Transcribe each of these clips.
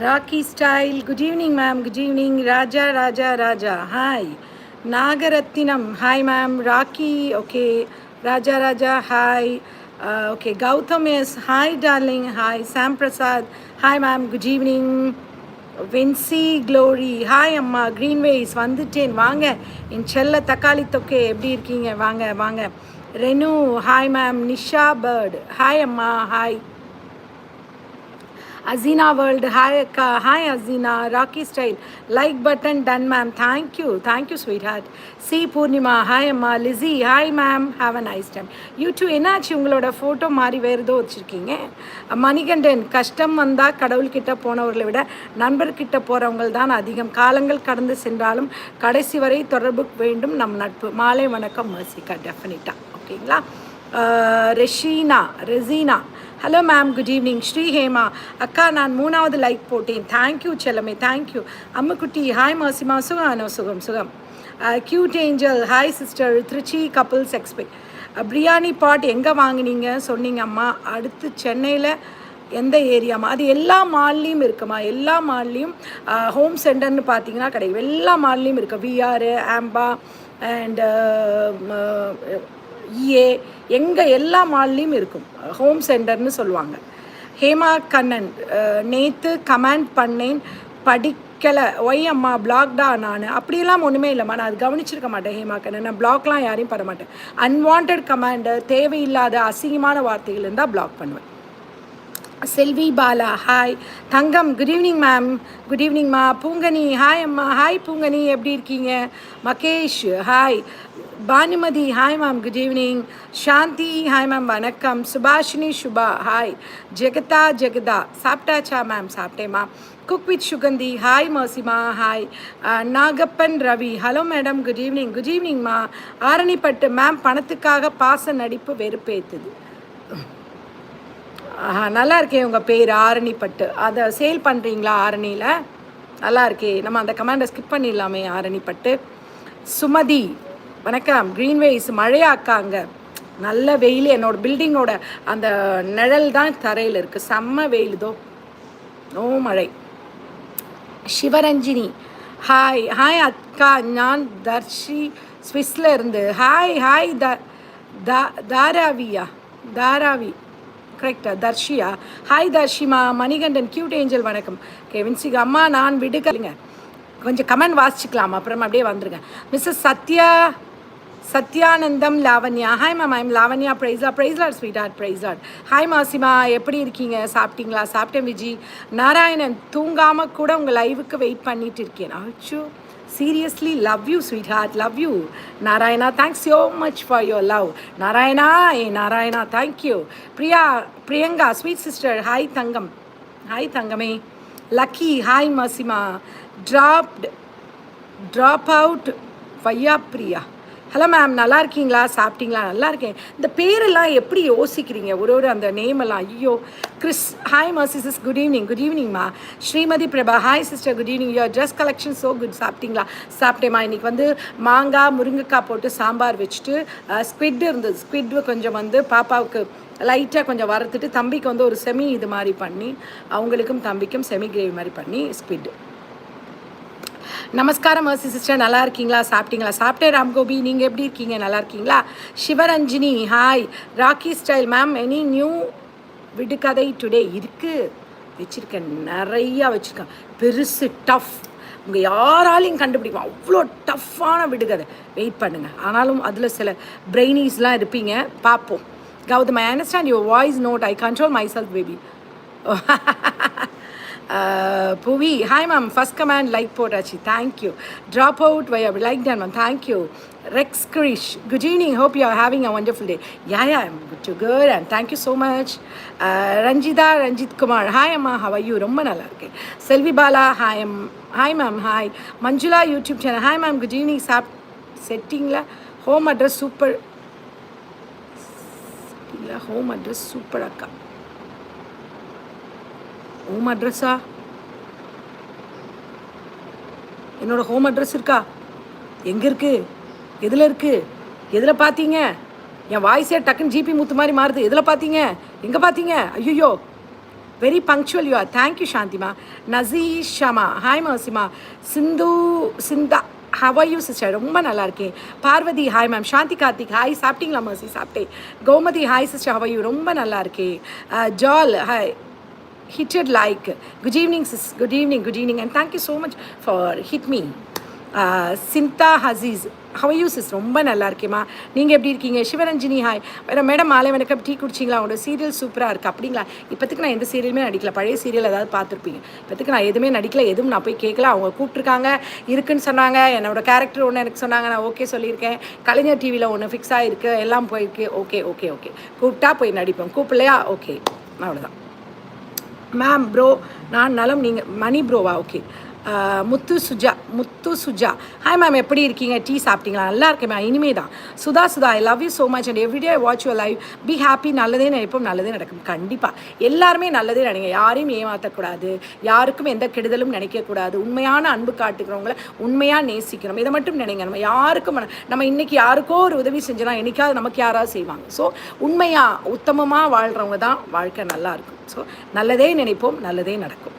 Rocky style good evening ma'am good evening Raja Raja Raja hi Nagarathinam hi ma'am Rocky okay Raja Raja hi okay Gautham S hi darling hi Sam Prasad hi ma'am good evening வென்சி Glory hi அம்மா Greenways வந்துட்டேன் வாங்க என் செல்ல தக்காளி தொக்கே எப்படி இருக்கீங்க வாங்க வாங்க Renu hi ma'am Nisha bird hi அம்மா ஹாய் அசீனா வேர்ல்டு ஹாய் அக்கா hi Aseena Rocky style like button done ma'am thank you thank you sweetheart C Poornima hi அம்மா Lizzy hi ma'am have a nice time YouTube என்னாச்சு உங்களோட photo மாதிரி வேறு ஏதோ வச்சுருக்கீங்க? மணிகண்டன் கஷ்டம் வந்தால் கடவுள்கிட்ட போனவர்களை விட நண்பர்கிட்ட போகிறவங்க தான் அதிகம். காலங்கள் கடந்து சென்றாலும் கடைசி வரை தொடர்பு வேண்டும் நம் நட்பு. மாலை வணக்கம் மர்சிகா டெஃபினட்டாக ஓகேங்களா? Resheena Reseena. Hello ma'am good evening Sri Hema அக்கா நான் மூணாவது லைக் போட்டேன் தேங்க்யூ செல்லமே தேங்க்யூ அம்முக்குட்டி ஹாய் மாசிமா சுகம் சுகம் சுகம் cute angel hi sister Trichy couples expect biryani pot எங்கே வாங்கினீங்க சொன்னீங்க அம்மா அடுத்து சென்னையில் எந்த ஏரியாமா அது எல்லா மால்லையும் இருக்குமா எல்லா மால்லையும் ஹோம் சென்டர்னு பார்த்தீங்கன்னா கிடைக்கும் எல்லா மால்லையும் இருக்குது விஆர் ஆம்பா அண்டு இஏ எங்கே எல்லா மால்லையும் இருக்கும். ஹோம் சென்டர்னு சொல்லுவாங்க. ஹேமா கண்ணன் நேற்று கமெண்ட் பண்ணேன் படிக்கலை. ஒய் அம்மா பிளாக்டா நான். அப்படியெல்லாம் ஒன்றுமே இல்லைம்மா. நான் அது கவனிச்சிருக்க மாட்டேன் ஹேமா கண்ணன். நான் பிளாக்லாம் யாரையும் பண்ண மாட்டேன். அன்வான்ட் கமெண்டு தேவையில்லாத அசிங்கமான வார்த்தைகள் இருந்தால் பிளாக் பண்ணுவேன். செல்வி பாலா ஹாய் தங்கம் குட் ஈவினிங் மேம் குட் ஈவினிங்மா பூங்கனி ஹாய் அம்மா. ஹாய் பூங்கனி. எப்படி இருக்கீங்க? Mahesh hi Banumathi hi ma'am good evening Shanthi hi ma'am வணக்கம். சுபாஷினி சுபா ஹாய் ஜெகதா ஜெகதா சாப்பிட்டாச்சா மேம் சாப்பிட்டேம்மா. Cook with Suganthi hi மோசிமா hi Nagappan Ravi hello madam good evening good ஈவினிங்மா ஆரணிப்பட்டு ma'am பணத்துக்காக பாச நடிப்பு வெறுப்பேத்துது. ஆஹா நல்லா இருக்கே உங்கள் பேர் ஆரணிப்பட்டு. அதை சேல் பண்ணுறீங்களா ஆரணியில்? நல்லா இருக்கே. நம்ம அந்த கமாண்டை ஸ்கிப் பண்ணிடலாமே ஆரணிப்பட்டு. சுமதி வணக்கம். க்ரீன்வேஸ் மழையாக்காங்க. நல்ல வெயில் என்னோட பில்டிங்கோட அந்த நிழல் தான் தரையில் இருக்குது செம்ம வெயில் இதோ. நோ மழை. சிவரஞ்சினி. ஹாய் ஹாய் அக்கா. நான் தர்ஷி ஸ்விஸ்ல இருந்து. ஹாய் ஹாய் த தாராவியா? தாராவி. கரெக்டா தர்ஷியா? ஹாய் தர்ஷிமா. மணிகண்டன் கியூட் ஏஞ்சல் வணக்கம். கெவின்சிக அம்மா நான் விடுக்கலைங்க கொஞ்சம் கமெண்ட் வாசிச்சுக்கலாம். அப்புறம் அப்படியே வந்துருங்க. Mrs Sathya Sathyanandam Lavanya. Hi ma'am I'm Lavanya. ப்ரைஸ்லா ப்ரைஸ்லாட் ஸ்வீட்டார்ட் ப்ரைஸ்லாட் ஹாய் மாசிமா. எப்படி இருக்கீங்க? சாப்பிட்டீங்களா? சாப்பிட்டேன் விஜி. நாராயணன் தூங்காமல் கூட உங்கள் லைவுக்கு வெயிட் பண்ணிட்டு இருக்கேன். அச்சோ. Seriously love you sweetheart love you Narayana thanks so much for your love Narayana A Narayana thank you Priya Priyanka sweet sister hi Thangam. Hi தங்கமே. லக்கி ஹாய் மாசிமா. ட்ராப்ட் ட்ராப் அவுட் வையா Priya? Hello ma'am நல்லா இருக்கீங்களா சாப்பிட்டீங்களா? நல்லா இருக்கேன் இந்த பேரெல்லாம் எப்படி யோசிக்கிறீங்க? ஒரு ஒரு அந்த நேம் எல்லாம் ஐயோ கிறிஸ் ஹாய் மர்சிசஸ் good evening good ஈவினிங்மா Srimathi Prabha hi sister good evening your dress collection so good சாப்பிட்டீங்களா? சாப்பிட்டேம்மா இன்றைக்கி வந்து மாங்காய் முருங்கைக்காய் போட்டு சாம்பார் வச்சுட்டு ஸ்குவிட் இருந்தது. ஸ்குவிட் கொஞ்சம் வந்து பாப்பாவுக்கு லைட்டாக கொஞ்சம் வறுத்துட்டு தம்பிக்கு வந்து ஒரு செமி இது மாதிரி பண்ணி அவங்களுக்கும் தம்பிக்கும் செமி கிரேவி மாதிரி பண்ணி ஸ்குவிட் நமஸ்காரம் மர்சி சிஸ்டர் நல்லா இருக்கீங்களா சாப்பிட்டீங்களா? சாப்பிட்டேன் ராம்கோபி. நீங்கள் எப்படி இருக்கீங்க? நல்லா இருக்கீங்களா Sivaranjini hi Rocky style ma'am any new விடுகதை டுடே இருக்குது வச்சுருக்கேன். நிறையா வச்சுருக்கேன். பெருசு டஃப் உங்கள் யாராலையும் கண்டுபிடிக்கும் அவ்வளோ டஃப்பான விடுகதை. வெயிட் பண்ணுங்கள் ஆனாலும் அதில் சில பிரெயினிஸ்லாம் இருப்பீங்க. பார்ப்போம். Gautham I understand your voice note I control myself baby Puvi hi ma'am first comment like போட்டாச்சு thank you drop out why like done ma'am thank you Rex Girish good evening hope you are having a wonderful day yeah yeah I'm good to good and thank you so much Ranjitha Ranjith Kumar hi அம்மா how you ரொம்ப நல்லா இருக்கேன் Selvi Bala hi um hi ma'am hi Manjula YouTube channel hi ma'am good evening சாப் செட்டிங்கில் home address super home address super அக்கா home அட்ரஸா என்னோட home address இருக்கா? எங்கே இருக்குது எதில் இருக்குது எதில் பார்த்தீங்க என் வாய்ஸே டக்குன்னு ஜிபி முத்து மாதிரி மாறுது. எதில் பார்த்தீங்க எங்கே பார்த்தீங்க ஐயோ very punctual you are thank you சாந்திமா நசீஷ் Shama hi மசிமா சிந்து சிந்தா ஹவ் யூ சிஸ்டர் ரொம்ப நல்லா இருக்கேன். Parvathi hi ma'am Shanthi Karthik hi சாப்பிட்டீங்களா மர்சி சாப்பிட்டேன். Gomathi hi sister how you ரொம்ப நல்லா இருக்கேன். Uh, ஜால் hi ஹிட்டட் like good evening sis good evening good evening and thank you so much for hit me Sintha ஹசீஸ் how you sis ரொம்ப நல்லா இருக்கேம்மா. நீங்கள் எப்படி இருக்கீங்க? சிவரஞ்சினி ஹாய் வேறு மேடம் மாலை வணக்கம் டீ குடிச்சிங்களா? உங்களோட சீரியல் சூப்பராக இருக்குது அப்படிங்களா? இப்போத்துக்கு நான் எந்த சீரியலுமே நடிக்கல. பழைய சீரியல் ஏதாவது பார்த்துருப்பீங்க. இப்போத்துக்கு நான் எதுவுமே நடிக்கல எதுவும் நான் போய் கேட்கல. அவங்க கூப்பிட்ருக்காங்க இருக்குன்னு சொன்னாங்க. என்னோடய கேரக்டர் ஒன்று எனக்கு சொன்னாங்க நான் ஓகே சொல்லியிருக்கேன். கலைஞர் டிவியில் ஒன்று ஃபிக்ஸ் ஆகிருக்கு எல்லாம் போயிருக்கு. ஓகே ஓகே ஓகே கூப்பிட்டா போய் நடிப்பேன் கூப்பிடலையா? ஓகே அவ்வளோதான் மேம் ப்ரோ நான் நலம் நீங்கள் மணி ப்ரோவா okay Muthu Suja Muthu Suja. Hi ma'am எப்படி இருக்கீங்க? டீ சாப்பிட்டீங்களா? நல்லா இருக்கேன் மேம் இனிமே தான் Sudha Sudha I love you so much and everyday watch your life be happy நல்லதே நினைப்போம். நல்லதே நடக்கும். கண்டிப்பாக எல்லாருமே நல்லதே நினைங்க. யாரையும் ஏமாற்றக்கூடாது யாருக்கும் எந்த கெடுதலும் நினைக்கக்கூடாது. உண்மையான அன்பு காட்டுக்கிறவங்கள உண்மையாக நேசிக்கணும். இதை மட்டும் நினைங்க. நம்ம யாருக்கும் நம்ம இன்னைக்கு யாருக்கோ ஒரு உதவி செஞ்சோன்னா என்றைக்காவது நமக்கு யாராவது செய்வாங்க. ஸோ உண்மையாக உத்தமமாக வாழ்கிறவங்க தான் வாழ்க்கை நல்லா இருக்கும். ஸோ நல்லதே நினைப்போம். நல்லதே நடக்கும்.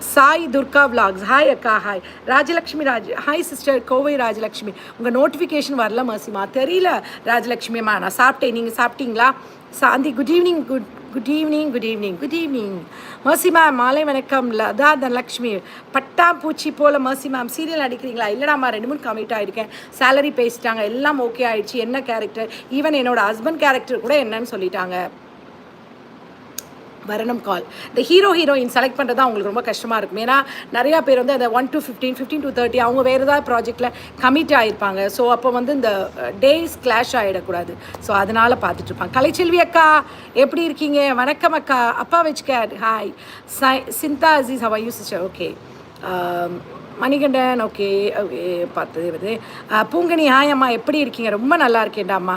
சாய் துர்கா விலாக்ஸ் ஹாய் அக்கா hi Rajalakshmi Raj hi sister Kovai Rajalakshmi. உங்கள் நோட்டிஃபிகேஷன் வரல மாசிமா. தெரியல ராஜலக்ஷ்மிம்மா நான் சாப்பிட்டேன். நீங்கள் சாப்பிட்டீங்களா? Shanthi good evening good good evening good evening good evening Mercy ma'am மாலை வணக்கம். லதா தனலக்ஷ்மி. பட்டாம்பூச்சி போல் மர்சி மேம் சீரியல் நடிக்கிறீங்களா? இல்லைடாமா ரெண்டு மூணு கமிட் ஆகிருக்கேன் சேலரி பேசிட்டாங்க. எல்லாம் ஓகே ஆயிடுச்சு. என்ன கேரக்டர் ஈவன் என்னோட ஹஸ்பண்ட் கேரக்டர் கூட என்னன்னு சொல்லிட்டாங்க. வரணும் கால். இந்த ஹீரோ ஹீரோயின் செலக்ட் பண்ணுறது தான் அவங்களுக்கு ரொம்ப கஷ்டமாக இருக்கும். ஏன்னா நிறையா பேர் வந்து அந்த one to fifteen fifteen to thirty அவங்க வேறு ஏதாவது ப்ராஜெக்டில் கமிட் ஆகிருப்பாங்க ஸோ அப்போ வந்து இந்த டேஸ் கிளாஷ் ஆகிடக்கூடாது ஸோ அதனால் பார்த்துட்ருப்பாங்க கலைச்செல்வி அக்கா எப்படி இருக்கீங்க? வணக்கம் அக்கா. அப்பா வச்சுக்க. Hi Sai Chintha Aziz how you sister okay Manikandan okay okay பார்த்து வருது பூங்கனி ஹாயம்மா எப்படி இருக்கீங்க? ரொம்ப நல்லா இருக்கேன்டாம்மா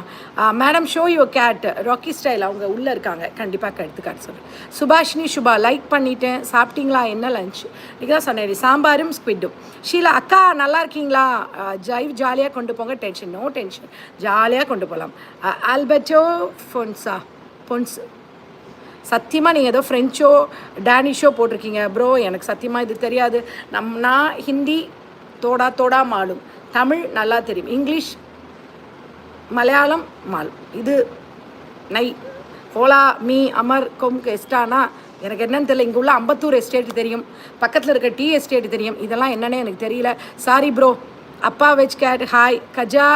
madam show you cat Rocky style அவங்க உள்ளே இருக்காங்க. கண்டிப்பாக எடுத்துக்காட்டு சொல்கிறேன் சுபாஷினி சுபா லைக் பண்ணிட்டேன். சாப்பிட்டீங்களா? என்ன லஞ்ச் இன்றைக்கி தான் சொன்னேன் சாம்பாரும் ஸ்குவிட்டும் ஷீலா அக்கா நல்லா இருக்கீங்களா? ஜைவ் ஜாலியாக கொண்டு போங்க. டென்ஷன் நோ டென்ஷன் ஜாலியாக கொண்டு போகலாம் ஆல்பர்டோ ஃபொன்ஸா பொன்ஸ் சத்தியமாக நீங்கள் ஏதோ ஃப்ரெஞ்சோ டேனிஷோ போட்டிருக்கீங்க. ப்ரோ எனக்கு சத்தியமாக இது தெரியாது. நம் நான் ஹிந்தி தோடா தோடா மாலும். தமிழ் நல்லா தெரியும். இங்கிலீஷ் மலையாளம் மால். இது நை. ஓலா மீ அமர் கொம் எஸ்டானா எனக்கு என்னன்னு தெரியல. இங்கே உள்ள அம்பத்தூர் எஸ்டேட் தெரியும். பக்கத்தில் இருக்க டீ எஸ்டேட் தெரியும். இதெல்லாம் என்னன்னே எனக்கு தெரியல. சாரி ப்ரோ அப்பா veg gate hi Gaja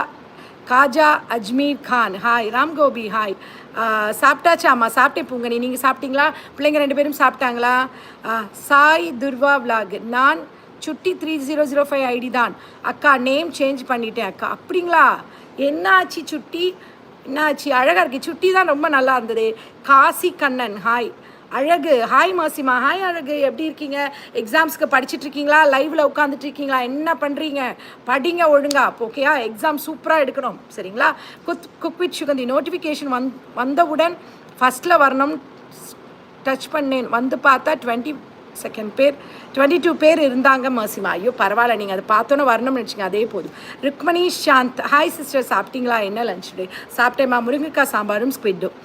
Kaja Ajmer Khan hi Ram Gopi hi. சாப்பிட்டாச்சா அம்மா சாப்பிட்டேன் பூங்கனி நீங்கள் சாப்பிட்டீங்களா? பிள்ளைங்க ரெண்டு பேரும் சாப்பிட்டாங்களா? சாய் துர்வா விலாக் நான் சுட்டி three zero zero five ID தான். அக்கா நேம் சேஞ்ச் பண்ணிட்டேன் அக்கா. அப்படிங்களா? என்ன ஆச்சு சுட்டி? என்னாச்சு? அழகாக இருக்கு. சுட்டி தான் ரொம்ப நல்லா இருந்தது. காசி கண்ணன் ஹாய். அழகு. ஹாய் மாசிமா. ஹாய் அழகு. எப்படி இருக்கீங்க? எக்ஸாம்ஸ்க்கு படிச்சுட்டு இருக்கீங்களா? லைவ்ல உட்காந்துட்டு இருக்கீங்களா? என்ன பண்ணுறீங்க படிங்க ஒழுங்கா. ஓகேயா எக்ஸாம் சூப்பராக எடுக்கணும். சரிங்களா? குத் குக் வித் சுகந்தி. நோட்டிஃபிகேஷன் வந் வந்தவுடன் ஃபஸ்ட்டில் வரணும். டச் பண்ணேன். வந்து பார்த்தா டுவெண்ட்டி செகண்ட் பேர் டுவெண்ட்டி டூ பேர் இருந்தாங்க மர்சிமா ஐயோ பரவாயில்ல நீங்கள் அதை பார்த்தோன்னே வரணும்னு நினச்சிங்க. அதே போதும். ருக்மணி சாந்த் ஹாய் சிஸ்டர் சாப்பிட்டீங்களா? என்ன லஞ்ச் டே சாப்பிட்டேம்மா. முருங்கைக்காய் சாம்பாரும் ஸ்குவிட்டும்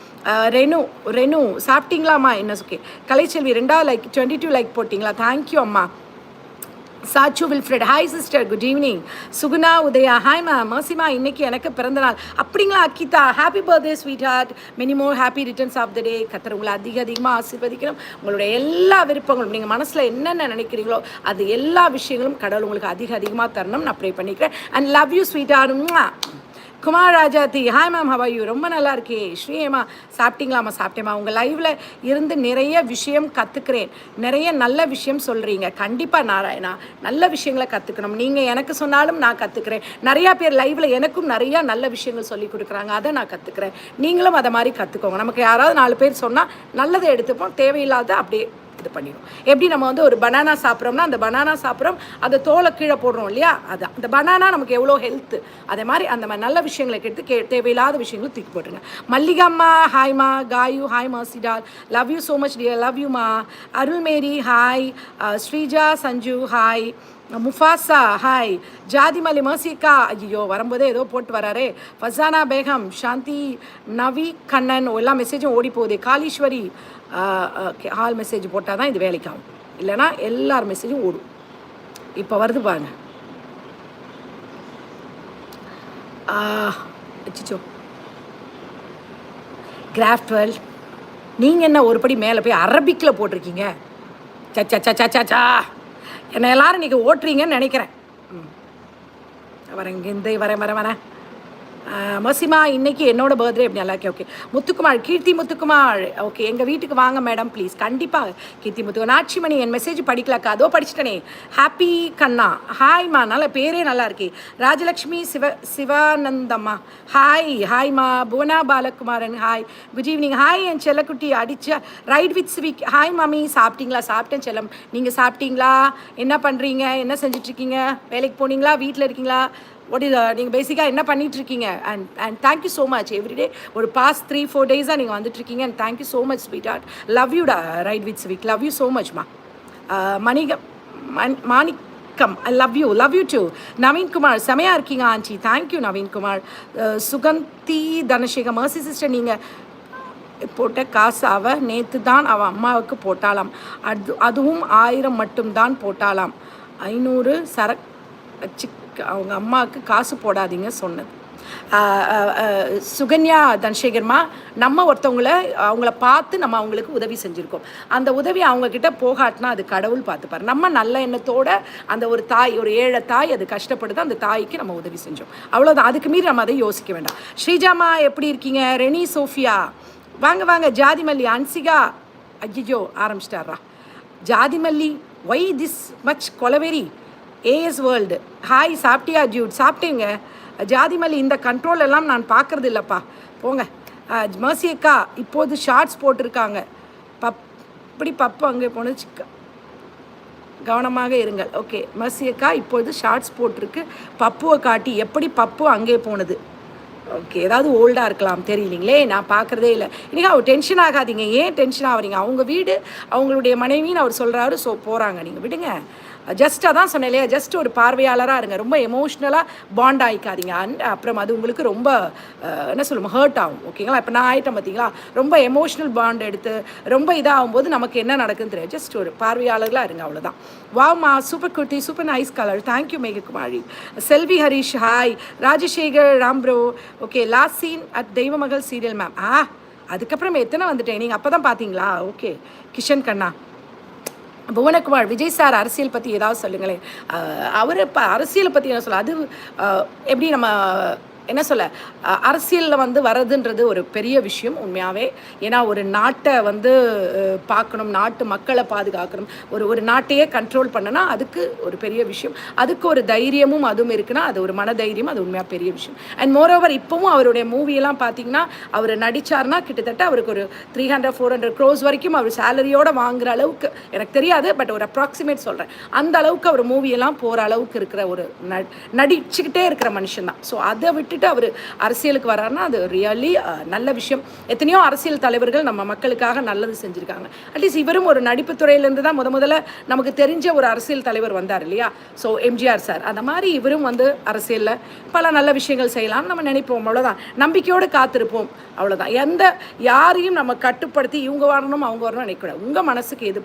ரெனு ரெனு சாப்பிட்டீங்களாம்மா? என்ன ஓகே கலைச்செல்வி ரெண்டாவது லைக் டுவெண்ட்டி டூ லைக் போட்டிங்களா தேங்க்யூ அம்மா. சாச்சு Wilfred. Hi sister good evening Suguna Udaya. Hi மா மாசிமா இன்னைக்கு எனக்கு பிறந்த நாள் அப்படிங்களா அக்கிதா? Happy birthday sweet heart மினிமோ happy returns of the day கத்தர் உங்களை அதிக அதிகமாக ஆசீர்வதிக்கணும். உங்களுடைய எல்லா விருப்பங்களும் நீங்கள் மனசில் என்னென்ன நினைக்கிறீங்களோ அது எல்லா விஷயங்களும் கடவுள் உங்களுக்கு அதிக அதிகமாக தரணும் நான் ப்ரே பண்ணிக்கிறேன். And love you sweetheart Kumar Rajathi hi ma'am how are you ரொம்ப நல்லா இருக்கே ஸ்ரீயம்மா சாப்பிட்டீங்களாம்மா? சாப்பிட்டேம்மா. உங்கள் லைவில் இருந்து நிறைய விஷயம் கற்றுக்கிறேன் நிறைய நல்ல விஷயம் சொல்கிறீங்க கண்டிப்பாக நாராயணா நல்ல விஷயங்களை கற்றுக்கணும் நீங்கள் எனக்கு சொன்னாலும் நான் கற்றுக்கிறேன் நிறையா பேர் லைவில் எனக்கும் நிறையா நல்ல விஷயங்கள் சொல்லி கொடுக்குறாங்க. அதை நான் கற்றுக்கிறேன் நீங்களும் அதை மாதிரி கற்றுக்கோங்க நமக்கு யாராவது நாலு பேர் சொன்னால் நல்லதை எடுத்துப்போம். தேவையில்லாத அப்படியே இது பண்ணிடும் எப்படி நம்ம வந்து ஒரு பனானா சாப்பிட்றோம்னா அந்த பனானா சாப்பிட்றோம் அந்த தோலை கீழே போடுறோம் இல்லையா? அது அந்த பனானா நமக்கு எவ்வளோ ஹெல்த்து அதே மாதிரி அந்த மாதிரி நல்ல விஷயங்களை கெடுத்து கே தேவையில்லாத விஷயங்களை தூக்கி போட்டுருங்க. மல்லிகாம்மா ஹாய்மா Gayu hi மாசிடால் love you so much dear love Yuma Arulmary hi Sreeja Sanju hi Mufasa hi. ஜாதிமலி மர்சிகா ஐயோ வரும்போதே ஏதோ போட்டு வராரே. ஃபசானா பேகம் சாந்தி நவி கண்ணன் எல்லா மெசேஜும் ஓடி போகுது. காலீஸ்வரி ஹால் மெசேஜ் போட்டால் தான் இது வேலைக்காகும். இல்லைனா எல்லார் மெசேஜும் ஓடும். இப்போ வருது பாருங்க. அச்சிச்சோ. கிராஃப் டுவெல் நீங்கள் என்ன ஒரு படி மேலே போய் அரபிக்கில் போட்டிருக்கீங்க? சச்சா சச்சா சச்சா என்னை எல்லாரும் இன்றைக்கி ஓட்டுறீங்கன்னு நினைக்கிறேன். ம். வரேன் இந்த வரேன் வரேன் வரேன் மசிமா இன்னைக்கு என்னோட பர்த்டே அப்படி நல்லா ஓகே முத்துக்குமார் கீர்த்தி முத்துக்குமார். ஓகே எங்கள் வீட்டுக்கு வாங்க மேடம் ப்ளீஸ் கண்டிப்பாக கீர்த்தி முத்துக்குமார் நாட்சிமணி என் மெசேஜ் படிக்கலக்கா அதோ படிச்சிட்டனே. ஹாப்பி கண்ணா. ஹாய்மா நல்ல பேரே நல்லா இருக்கு. ராஜலக்ஷ்மி சிவ சிவானந்தம்மா. Hi ஹாய்மா Bhuvana Balakumaran hi good evening hi என் செல்லக்குட்டி அடிச்ச ரைட் வித் ஸ்வீக் ஹாய் மாமி சாப்பிட்டீங்களா? சாப்பிட்டேன் செல்லம். நீங்கள் சாப்பிட்டீங்களா? என்ன பண்ணுறீங்க என்ன செஞ்சிட்ருக்கீங்க வேலைக்கு போனீங்களா? வீட்டில் இருக்கீங்களா? வாட் இஸ் நீங்கள் பேசிக்காக என்ன பண்ணிட்டு இருக்கீங்க and and thank you so much everyday ஒரு பாஸ்ட் த்ரீ ஃபோர் டேஸாக நீங்கள் வந்துட்டுருக்கீங்க. And thank you so much sweet heart love யூடா right with sweet love you so மச்மா மணிகம் மண் Manickam I love you love you too Naveenkumar செமையாக இருக்கீங்க ஆஞ்சி thank you Naveenkumar Suganthi Dhanasekar mercy sister நீங்கள் போட்ட காசு அவள் நேற்று தான் அவள் அம்மாவுக்கு போட்டாலாம் அது அதுவும் ஆயிரம் மட்டும்தான் போட்டாலாம் ஐநூறு சரக் வச்சு அவங்க அம்மாவுக்கு காசு போடாதீங்க சொன்னது. சுகன்யா தனசேகர்மா நம்ம ஒருத்தவங்கள அவங்கள பார்த்து நம்ம அவங்களுக்கு உதவி செஞ்சுருக்கோம். அந்த உதவி அவங்கக்கிட்ட போகாட்டினா அது கடவுள் பார்த்துப்பார். நம்ம நல்ல எண்ணத்தோட அந்த ஒரு தாய் ஒரு ஏழை தாய் அது கஷ்டப்படுது அந்த தாய்க்கு நம்ம உதவி செஞ்சோம். அவ்வளோதான் அதுக்கு மீறி நம்ம அதை யோசிக்க வேண்டாம். ஸ்ரீஜாமா எப்படி இருக்கீங்க? Renee Sophia. வாங்க வாங்க. ஜாதிமல்லி அன்சிகா. ஐயோ ஆரம்பிச்சிட்டாரா ஜாதிமல்லி why this much kolaveri AS world hi சாப்பிட்டியா ஜூட்? சாப்பிட்டேங்க? ஜாதிமல்லி இந்த கண்ட்ரோல் எல்லாம் நான் பார்க்குறது இல்லைப்பா. போங்க. மர்சி அக்கா இப்போது ஷார்ட்ஸ் போட்டிருக்காங்க. பப் இப்படி பப்பு அங்கே போனது கவனமாக இருங்கள். ஓகே மர்சி அக்கா ஷார்ட்ஸ் போட்டிருக்கு. பப்புவை காட்டி எப்படி பப்பு அங்கே போனது? ஓகே ஏதாவது ஓல்டாக இருக்கலாம் தெரியலீங்களே நான் பார்க்குறதே இல்லை. இன்றைக்கி அவர் டென்ஷன் ஆகாதீங்க. ஏன் டென்ஷன் ஆகிறீங்க அவங்க வீடு அவங்களுடைய மனைவின்னு அவர் சொல்கிறாரு ஸோ போகிறாங்க நீங்கள் விடுங்க. ஜஸ்ட் அதான் சொன்னேன் இல்லையா ஜஸ்ட் ஒரு பார்வையாளராக இருங்க. ரொம்ப எமோஷ்னலாக பாண்ட் ஆகிக்காதீங்க அண்ட் அப்புறம் அது உங்களுக்கு ரொம்ப என்ன சொல்லுவோம் ஹர்ட் ஆகும். ஓகேங்களா இப்போ நான் ஆயிட்டேன் பார்த்தீங்களா ரொம்ப எமோஷ்னல் பாண்ட் எடுத்து ரொம்ப இதாகும்போது நமக்கு என்ன நடக்குதுன்னு தெரியாது. ஜஸ்ட் ஒரு பார்வையாளர்களாக இருங்க அவ்வளோதான் வாமா super kurti super nice colour thank you Megakumari Selvi Harish hi Rajasekar Ram bro okay last scene at Deivamagal serial ma'am ஆ அதுக்கப்புறம் எத்தனை வந்துட்டேன்? நீங்கள் அப்போ தான் பார்த்தீங்களா ஓகே கிஷன் கண்ணா. புவனகுமார் விஜய் சார் அரசியல் பற்றி ஏதாவது சொல்லுங்களேன். அவர் இப்போ அரசியலை பற்றி என்ன சொல்ல அது எப்படி நம்ம என்ன சொல்ல அரசியலில் வந்து வர்றதுன்றது ஒரு பெரிய விஷயம் உண்மையாகவே ஏன்னா ஒரு நாட்டை வந்து பார்க்கணும் நாட்டு மக்களை பாதுகாக்கணும். ஒரு ஒரு நாட்டையே கண்ட்ரோல் பண்ணனா அதுக்கு ஒரு பெரிய விஷயம். அதுக்கு ஒரு தைரியமும் அதுவும் இருக்குன்னா அது ஒரு மன தைரியம் அது உண்மையாக பெரிய விஷயம். அண்ட் மோரோவர் இப்போவும் அவருடைய மூவியெல்லாம் பார்த்தீங்கன்னா அவர் நடித்தார்னா கிட்டத்தட்ட அவருக்கு ஒரு three hundred four hundred crores வரைக்கும் அவர் சேலரியோடு வாங்குற அளவுக்கு எனக்கு தெரியாது பட் ஒரு அப்ராக்சிமேட் சொல்கிறேன் அந்த அளவுக்கு அவர் மூவியெல்லாம் போகிற அளவுக்கு இருக்கிற ஒரு நடிச்சுக்கிட்டே இருக்கிற மனுஷன் தான் ஸோ அதை விட்டுட்டு அவர் அரசியலுக்கு வராருன்னா அது ரியலி நல்ல விஷயம். எத்தனையோ அரசியல் தலைவர்கள் நம்ம மக்களுக்காக நல்லது செஞ்சுருக்காங்க. அட்லீஸ்ட் இவரும் ஒரு நடிப்பு துறையிலேருந்து தான் முத முதல்ல நமக்கு தெரிஞ்ச ஒரு அரசியல் தலைவர் வந்தார் இல்லையா? ஸோ எம்ஜிஆர் சார் அந்த மாதிரி இவரும் வந்து அரசியலில் பல நல்ல விஷயங்கள் செய்யலாம்னு நம்ம நினைப்போம். அவ்வளோதான் நம்பிக்கையோடு காத்திருப்போம். அவ்வளோதான் எந்த யாரையும் நம்ம கட்டுப்படுத்தி இவங்க வரணும் அவங்க வரணும் நினைக்கக்கூடாது. உங்கள் மனசுக்கு எது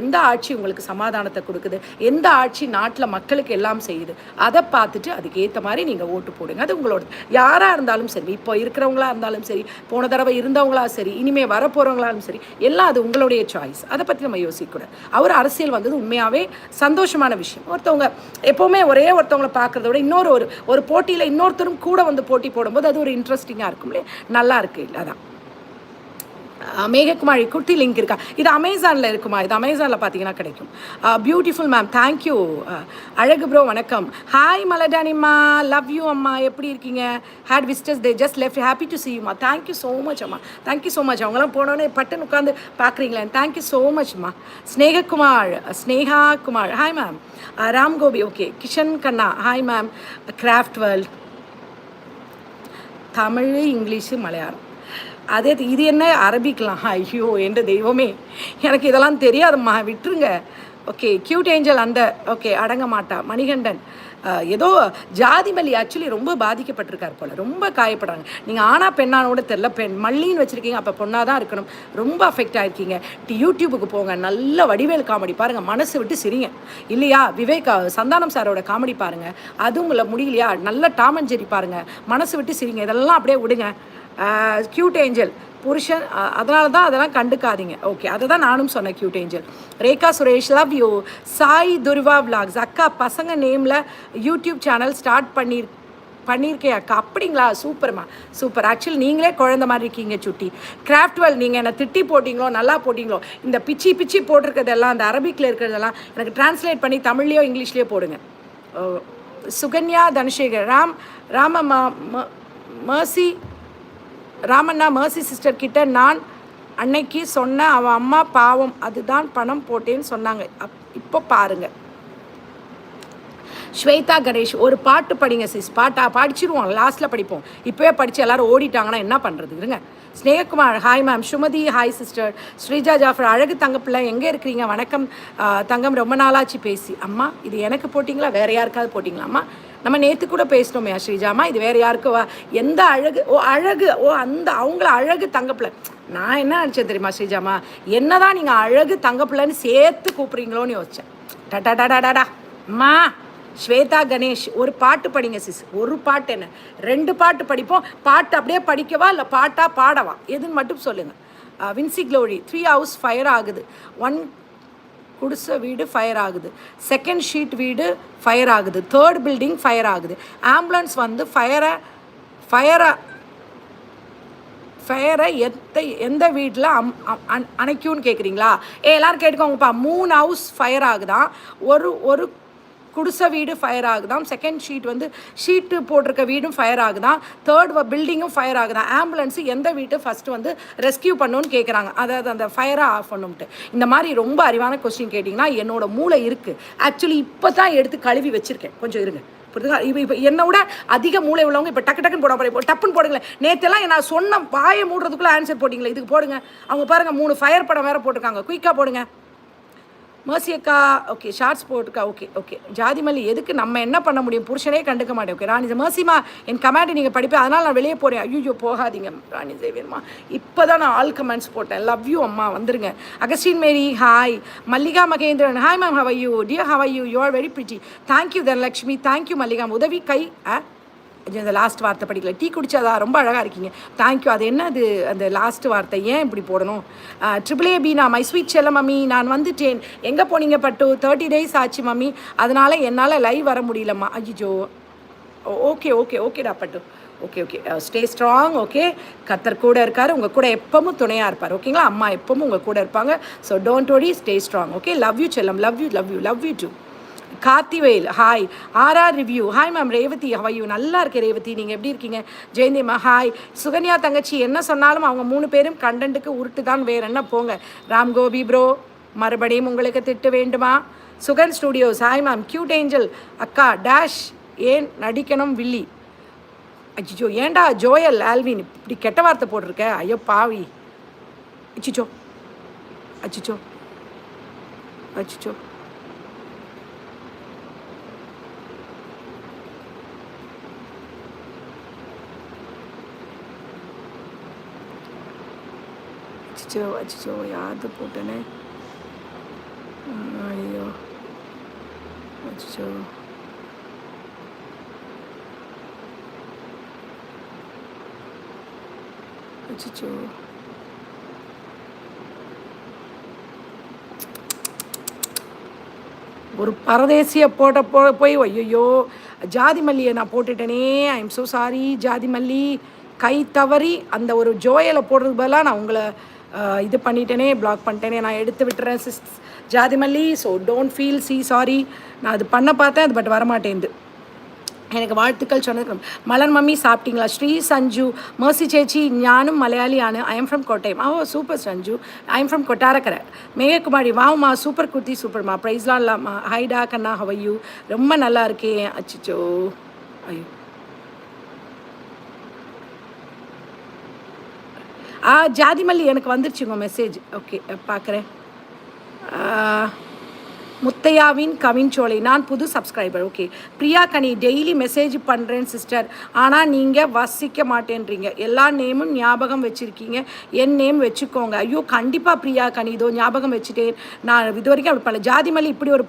எந்த ஆட்சி உங்களுக்கு சமாதானத்தை கொடுக்குது? எந்த ஆட்சி நாட்டில் மக்களுக்கு எல்லாம் செய்யுது? அதை பார்த்துட்டு அதுக்கு ஏற்ற மாதிரி நீங்கள் ஓட்டு போடுங்க. அது உங்களோட யாராக இருந்தாலும் சரி இப்போ இருக்கிறவங்களா இருந்தாலும் சரி போன தடவை இருந்தவங்களா சரி இனிமே வரப்போகிறவங்களாலும் சரி எல்லாம் அது உங்களுடைய சாய்ஸ் அதை பற்றி நம்ம யோசிக்கக்கூடாது. அவர் அரசியல் வந்தது உண்மையாகவே சந்தோஷமான விஷயம். ஒருத்தவங்க எப்போவுமே ஒரே ஒருத்தவங்களை பார்க்குறத விட இன்னொரு ஒரு ஒரு போட்டியில் இன்னொருத்தரும் கூட வந்து போட்டி போடும்போது அது ஒரு இன்ட்ரெஸ்டிங்காக இருக்கும்லே நல்லா இருக்கு. இல்லை அதான். மேகக்குமாரி மேககுமாரி குட்டி லிங்க் இருக்கா? இது அமேசானில் இருக்குமா? இது அமேசானில் பார்த்தீங்கன்னா கிடைக்கும். Beautiful ma'am thank you Azhagu bro வணக்கம். ஹாய் மலடானிம்மா லவ் யூ அம்மா. எப்படி இருக்கீங்க? Had visitors they just left happy to see Yuma thank you so much அம்மா. தேங்க்யூ ஸோ மச் அவங்களாம் போனோடனே பட்டன் உட்காந்து பார்க்குறீங்களே thank you so மச்மா Snehakumar Sneha Kumar hi ma'am Ram Gopi. Okay Kishan கண்ணா. Hi ma'am craft world Tamil English Malayalam. அதே இது என்ன அரபிக்கலாம்? ஐயோ என்ற தெய்வமே. எனக்கு இதெல்லாம் தெரியாதும்மா. விட்டுருங்க. ஓகே கியூட் ஏஞ்சல் அந்த ஓகே அடங்க மாட்டா மணிகண்டன் ஏதோ ஜாதி மல்லி ஆக்சுவலி ரொம்ப பாதிக்கப்பட்டிருக்கார் போல். ரொம்ப காயப்படுறாங்க. நீங்கள் ஆனா பெண்ணானோட தெரில பெண் மல்லின்னு வச்சுருக்கீங்க. அப்போ பொண்ணாக தான் இருக்கணும். ரொம்ப அஃபெக்ட் ஆகிருக்கீங்க யூடியூபுக்கு போங்க. நல்ல வடிவேல் காமெடி. பாருங்கள் மனசு விட்டு சிரிங்க. இல்லையா? விவேக் சந்தானம் சாரோட காமெடி பாருங்கள் அதுவும் இல்லை முடியலையா? நல்ல டாமன் ஜெரி பாருங்கள் மனசு விட்டு சிரிங்க. இதெல்லாம் அப்படியே விடுங்க. க்யூட் ஏஞ்சல் புருஷன் அதனால தான் அதெல்லாம் கண்டுக்காதீங்க. ஓகே அதை தான் நானும் சொன்னேன் cute angel Rekha Suresh love you Sai Durva vlogs அக்கா பசங்க நேமில் யூடியூப் சேனல் ஸ்டார்ட் பண்ணிரு பண்ணியிருக்கேன் அக்கா. அப்படிங்களா? சூப்பர்மா. சூப்பர். ஆக்சுவலி நீங்களே குழந்த மாதிரி இருக்கீங்க சுட்டி. கிராஃப்ட்வெல் நீங்கள் என்னை திட்டி போட்டிங்களோ நல்லா போட்டிங்களோ இந்த பிச்சி பிச்சி போட்டிருக்கிறதெல்லாம் அந்த அரபிக்கில் இருக்கிறதெல்லாம் எனக்கு டிரான்ஸ்லேட் பண்ணி தமிழ்லையோ இங்கிலீஷ்லேயோ போடுங்க. ஓ, சுகன்யா தனசேகர் ராம் ராம ம மர்சி ராமண்ணா மர்சி சிஸ்டர் கிட்ட நான் அன்னைக்கு சொன்ன அவன் அம்மா பாவம் அதுதான் பணம் போட்டேன்னு சொன்னாங்க. அப் இப்போ பாருங்க. ஸ்வேதா கணேஷ் ஒரு பாட்டு படிங்க சிஸ் பாட்டா படிச்சிருவோம் லாஸ்ட்டில் படிப்போம். இப்போவே படித்து எல்லாரும் ஓடிட்டாங்கன்னா என்ன பண்ணுறது இருங்க. Snehakumar hi ma'am Sumathi hi sister Sreeja Jafar அழகு தங்கப்பிள்ளை எங்கே இருக்கிறீங்க? வணக்கம். தங்கம் ரொம்ப நாளாச்சு பேசி. அம்மா இது எனக்கு போட்டிங்களா? வேற யாருக்காவது போட்டிங்களா அம்மா? நம்ம நேற்று கூட பேசினோமே ஸ்ரீஜாமா இது வேறு யாருக்கு வா எந்த அழகு ஓ அழகு ஓ அந்த அவங்கள அழகு தங்கப்பில். நான் என்ன நினச்சேன் தெரியுமா ஸ்ரீஜாமா என்னதான் நீங்கள் அழகு தங்கப்பிள்ளன்னு சேர்த்து கூப்பிட்றீங்களோன்னு யோசிச்சேன். டடா டடா டடா அம்மா ஸ்வேதா கணேஷ் ஒரு பாட்டு படிங்க சிஸ் ஒரு பாட்டு என்ன? ரெண்டு பாட்டு படிப்போம். பாட்டு அப்படியே படிக்கவா இல்லை பாட்டாக பாடவா? எதுன்னு மட்டும் சொல்லுங்கள் Vincy Glory three house fire ஆகுது. ஒன் குடிசை வீடு ஃபயர் ஆகுது. செகண்ட் ஷீட் வீடு ஃபயர் ஆகுது. தேர்ட் பில்டிங் ஃபயர் ஆகுது. ஆம்புலன்ஸ் வந்து ஃபயரை ஃபயரை ஃபயரை எந்த எந்த வீட்டில் அம் அணைக்கும்னு கேட்குறீங்களா ஏ எல்லோரும் கேட்டுக்கோங்கப்பா. மூணு ஹவுஸ் ஃபயர் ஆகுதான். ஒரு ஒரு குடிசை வீடு ஃபயர் ஆகுதான் செகண்ட் ஷீட் வந்து ஷீட்டு போட்டிருக்க வீடும் ஃபயர் ஆகுதான் தேர்ட் பில்டிங்கும் ஃபயர் ஆகுதான் ஆம்புலன்ஸு எந்த வீட்டு ஃபஸ்ட்டு வந்து ரெஸ்கியூ பண்ணுன்னு கேட்குறாங்க அதாவது அந்த ஃபயரை ஆஃப் பண்ணும்ட்டு. இந்த மாதிரி ரொம்ப அறிவான கொஸ்டின் கேட்டிங்கன்னா என்னோட மூளை இருக்குது ஆக்சுவலி இப்போ தான் எடுத்து கழுவி வச்சுருக்கேன். கொஞ்சம் இருங்க. புரியுதுங்களா இப்போ இப்போ என்னை விட அதிக மூளை உள்ளவங்க இப்போ டக்கு டக்குன்னு போட போகிறேன் டப்புன்னு போடுங்களேன். நேற்றெல்லாம் நான் சொன்ன வாயை மூடுறதுக்குள்ளே ஆன்சர் போட்டிங்களே இதுக்கு போடுங்க. அவங்க பாருங்கள் மூணு ஃபயர் படம் வேறு போட்டிருக்காங்க. குயிக்காக போடுங்க. மர்சி அக்கா ஓகே ஷார்ட்ஸ் போட்டுக்கா ஓகே ஓகே ஜாதிமல்லி எதுக்கு நம்ம என்ன பண்ண முடியும்? புருஷனே கண்டுக்க மாட்டேன் ஓகே ராணி மர்சிமா என் கமெண்ட் நீங்கள் படிப்பேன் அதனால் நான் வெளியே போகிறேன் ஐயோ போகாதீங்க ராணி சேவியர்மா இப்போ தான் நான் ஆல் கமெண்ட்ஸ் போட்டேன். லவ் யூ அம்மா வந்துருங்க. Augustine Mary hi Mallika Mahendran hi ma'am how you dear how you you are very pretty thank you Dhanalakshmi thank you Mallika. உதவி கை ஆ கொஞ்சம் இந்த லாஸ்ட் வார்த்தை படிக்கல. டீ குடிச்சாதா ரொம்ப அழகாக இருக்கீங்க. தேங்க்யூ அது என்னது? அந்த லாஸ்ட் வார்த்தை ஏன் இப்படி போடணும்? ட்ரிபிள் ஏ பி நான் மை ஸ்வீட் செல்ல மம்மி. நான் வந்துட்டேன். எங்கே போனீங்க பட்டு? தேர்ட்டி டேஸ் ஆச்சு மம்மி. அதனால் என்னால் லைவ் வர முடியலம்மா. ஐயோ ஓகே ஓகே ஓகேடா பட்டு. Okay okay stay strong okay கத்தர் கூட இருக்கார். உங்கள் கூட எப்பவும் துணையாக இருப்பார். ஓகேங்களா அம்மா எப்பவும் உங்கள் கூட இருப்பாங்க. So don't worry stay strong okay love you செல்லம். Love you love you love you too Karthivel hi RR review hi ma'am Revathi how are you நல்லா இருக்கேன் ரேவதி நீங்கள் எப்படி இருக்கீங்க? ஜெயந்திமா ஹாய் சுகன்யா தங்கச்சி என்ன சொன்னாலும் அவங்க மூணு பேரும் கண்டென்ட்டுக்கு உருட்டு தான் வேற என்ன போங்க. ராம் கோபி ப்ரோ மறுபடியும் உங்களுக்கு திட்டு வேண்டுமா? Sugan studios hi ma'am cute angel அக்கா டேஷ் ஏன் நடிக்கணும் வில்லி? அச்சிச்சோ ஏன்டா ஜோயல் ஆல்வின் இப்படி கெட்ட வார்த்தை போட்டிருக்க? ஐயோ பாவி. அச்சிச்சோ. அச்சிச்சோ. அச்சிச்சோ. அச்சோ அச்சோ யாரு போட்டேனே? ஐயோ. அச்சோ அச்சோ ஒரு பரதேசிய போட்ட போ போய் ஐயோ ஜாதி மல்லியை நான் போட்டுட்டேனே. ஐ எம் ஸோ சாரி ஜாதி மல்லி. கை தவறி அந்த ஒரு ஜோயலை போடுறதுக்கு பதிலாக நான் உங்களை இது பண்ணிட்டேனே பிளாக் பண்ணிட்டேனே நான் எடுத்து விட்டுறேன் sis Jathi Malli so don't feel C sorry நான் அது பண்ண பார்த்தேன் அது பட் வரமாட்டேங்குது. எனக்கு வாழ்த்துக்கள் சொன்னது மலர் மம்மி சாப்பிட்டீங்களா? ஸ்ரீ சஞ்சு மர்சி சேச்சி ஞானும் மலையாளியான I am from Kottayam oh super Sanju. I am from Kottarakkara Megakumari வாவுமா super kurti சூப்பர்மா ப்ரைஸ்லாம் இல்லாமா ஹைடா கண்ணா ஹவையூ ரொம்ப நல்லா இருக்கேன் அச்சிச்சோ. ஐயோ. ஆ ஜாதிமல்லி எனக்கு வந்துருச்சு உங்கள் மெசேஜ் ஓகே பார்க்குறேன் முத்தையாவின் கவின்சோலை நான் புது சப்ஸ்கிரைபர் ஓகே பிரியா கனி டெய்லி மெசேஜ் பண்ணுறேன் சிஸ்டர் ஆனால் நீங்கள் வசிக்க மாட்டேன்றீங்க. எல்லா நேமும் ஞாபகம் வச்சுருக்கீங்க. என் நேம் வச்சுக்கோங்க. ஐயோ கண்டிப்பாக பிரியா கனி இதோ ஞாபகம் வச்சுட்டேன். நான் இது வரைக்கும் அப்படி பண்ணல. ஜாதிமல்லி இப்படி ஒரு